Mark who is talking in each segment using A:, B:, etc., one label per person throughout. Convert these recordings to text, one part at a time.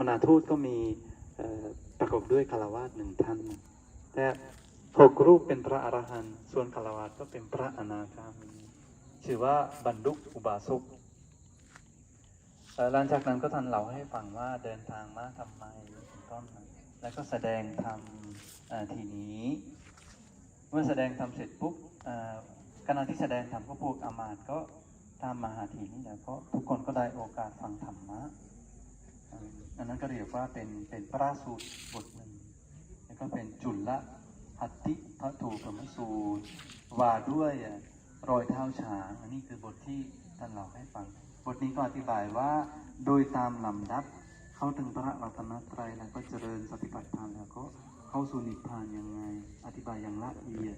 A: มณทูตก็มีประกอบด้วยคารวาสหนึ่งท่าน แต่หกรูปเป็นพระอรหันต์ส่วนคารวาสก็เป็นพระอนาคามีชื่อว่าบรรดุอุบาสกหลังจากนั้นก็ท่านเล่าให้ฟังว่าเดินทางมาทำไมเป็นต้นแล้วก็แสดงธรรมทีนี้ เมื่อแสดงธรรมเสร็จปุ๊บขณะที่แสดงธรรมก็พวกอามาตย์ก็ตามมาหาทีนี่แหละก็ทุกคนก็ได้โอกาสฟังธรรมะ อันนั้นก็เรียกว่าเป็นเป็นพระสูตรบทหนึ่งแล้วก็เป็นจุลหัตติพระถูปมสูตรว่าด้วยรอยเท้าช้างอันนี้คือบทที่ท่านเล่าให้ฟัง บทนี้ก็อธิบายว่าโดยตามลำดับเข้าถึงพระรัตนตรัยแล้วก็เจริญสติปัฏฐานแล้วก็เข้าสู่นิพพานยังไง อธิบายอย่างละเอียด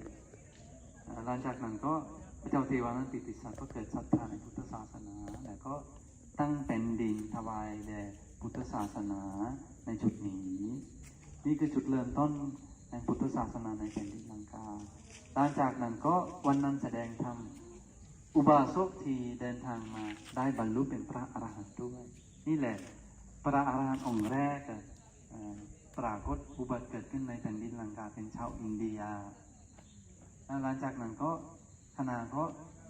A: หลังจากนั้นก็พระเจ้าเทวานันติติสัตว์ก็เกิดศรัทธาในพุทธศาสนา แล้วก็ตั้งเป็นดินถวายแด่ พุทธศาสนาในจุดนี้ นี่คือจุดเริ่มต้นแห่งพุทธศาสนาในแผ่นดินลังกาหลังจากนั้นก็วันนั้นแสดงธรรมอุบาสกที่เดินทางมาได้บรรลุเป็นพระอรหันต์ด้วย นี่แหละพระอรหันต์องค์แรกปรากฏอุบัติเกิดขึ้นในแผ่นดินลังกาเป็นชาวอินเดียหลังจากนั้นก็คณะก็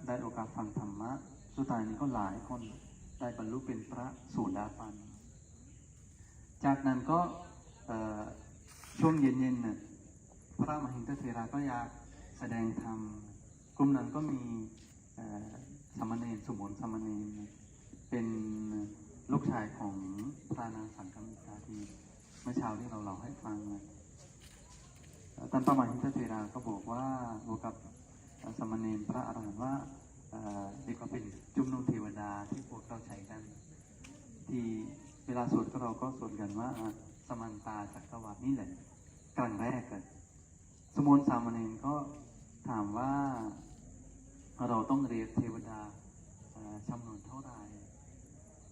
A: ได้โอกาสฟังธรรมะ สุดท้ายนี้ก็หลายคนได้บรรลุเป็นพระโสูดาปัน จากนั้นก็ช่วงเย็นๆน่ะพระมหินทเถระก็อยากแสดงธรรมกลุ่มนั้นก็มีสามเณรสมุนสามเณรเป็นลูกชายของพระนางสังฆมิตรที่เมื่อเช้าที่เราเล่าให้ฟังนะเอ่อนพระมหินทเถระก็บอกว่าบอกกับสามเณรพระอรหันต์ว่าเอ่อเรีกว่าเป็นจุมนุมเทวดาที่พวกเราใช้กัน ที่ เวลาสวดก็เราก็สวดกันว่าสมันตาจักรวาลนี่แหละครั้งแรกเลยสมุนสามเณรก็ถามว่าเราต้องเรียกเทวดาจำนวนเท่าไหร่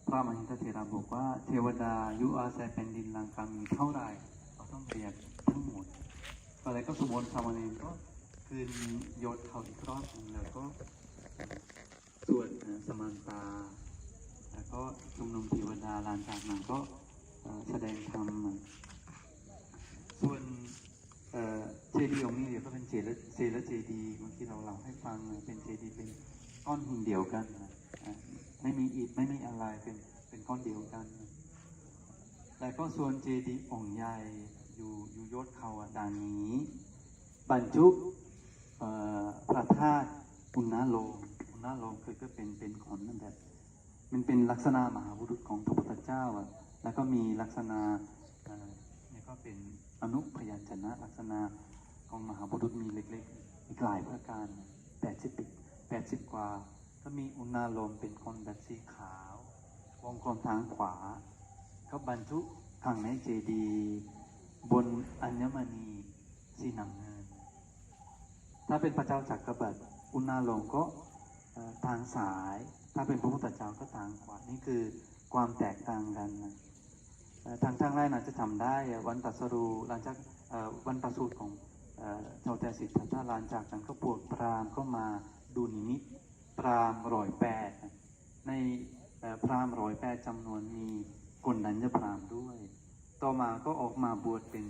A: พระมหินทเถระบอกว่าเทวดายุอาศัยแผ่นดินลังกามีเท่าไหร่เราต้องเรียกทั้งหมดก็เลยก็สมุนสามเณรก็คืนยนเขาอีกรอบหนึงแล้วก็สวดสมันตา แล้วก็ชุมนุมเทวดาลานจากนั้นก็แสดงธรรมส่วนเจดีย์องค์นี้เดี๋ยวก็เป็นเจละเจละเจดีย์เมื่อกี้เราเล่าให้ฟังเป็นเจดีย์เป็นก้อนหินเดียวกันไม่มีอิฐไม่มีอะไรเป็นเป็นก้อนเดียวกันแล้วก็ส่วนเจดีย์องค์ใหญ่อยู่อยู่ยอดเขาอะดานนี้ บรรจุพระธาตุอุณณโลอุณณโลคือก็เป็นเป็นขนนั่นแหละ มันเป็นลักษณะมหาบุรุษของพระพุทธเจ้าอะแล้วก็มีลักษณะนี่ก็เป็นอนุพยัญชนะลักษณะของมหาบุรุษมีเล็กๆอีกหลายประการแปดสิบแปดสิบกว่า ก็มีอุณาโลมเป็นคนแบบสีขาว วงกลมทางขวา ก็บรรจุขังในเจดีบนอัญมณีสีน้ำเงินถ้าเป็นพระเจ้าจักรพรรดิอุณาโลมก็ ทางสาย ถ้าเป็นพระพุทธเจ้าก็ทางขวานี่คือความแตกต่างกันนะทางทางแรกนะจะทำได้วันตรัสรูหลังจากวันประสูติของเจ้าแต่สิทธัตถะหลังจากนั้นก็ปวดพรามณ์ก็มาดูนิมิตพรามร้อยแปดในพรามร้อยแปดจำนวนมีกลดัญญพรามด้วย ต่อมาก็ออกมาบวชเป็น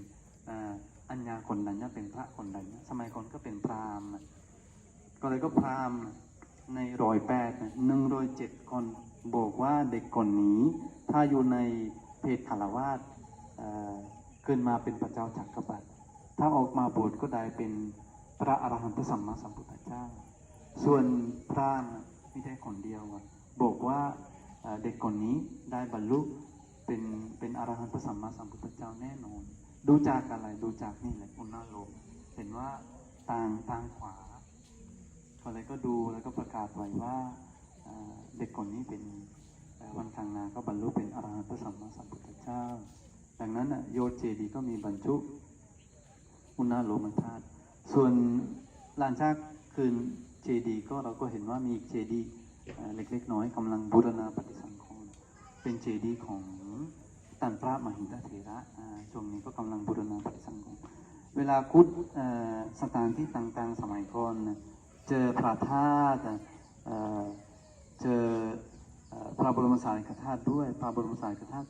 A: อัญญาคนดัญญะเป็นพระคนดัญญสมัยก่อนก็เป็นพรามก็เลยก็พราม ในร้อยแปดหนึ่งร้อยเจ็ดคนบอกว่าเด็กคนนี้ ถ้าอยู่ในเพศคารวาสเอ่อขึ้นมาเป็นพระเจ้าจักรพรรดิถ้าออกมาบวชก็ได้เป็นพระอรหันตสัมมาสัมพุทธเจ้า ส่วนพราหมณ์ไม่ใช่คนเดียวบอกว่าเด็กคนนี้ได้บรรลุเป็นเป็นอรหันตสัมมาสัมพุทธเจ้าแน่นอน ดูจากอะไรดูจากนี่แหละอุณาโลมเห็นว่าทางทางขวา ก็เลยก็ดูแล้วก็ประกาศไว้ว่าเด็กคนนี้เป็นวันข้างหน้าก็บรรลุเป็นอรหันตสัมมาสัมพุทธเจ้า ดังนั้นโยเจดีก็มีบรรจุอุณาโลมธาตุส่วนลานจากคืนเจดีก็เราก็เห็นว่ามีเจดีเอ่อเล็กๆน้อยกำลังบูรณาปฏิสังขรณ์เป็นเจดีของตันพระมหินทเถระช่วงนี้ก็กำลังบูรณาปฏิสังขรณ์เวลาคุดสถานที่ต่างๆ สมัยก่อน เจอพระธาตุเอ่อเจอเอ่อพระบรมสารีริกธาตุด้วย พระบรมสารีริกธาตุ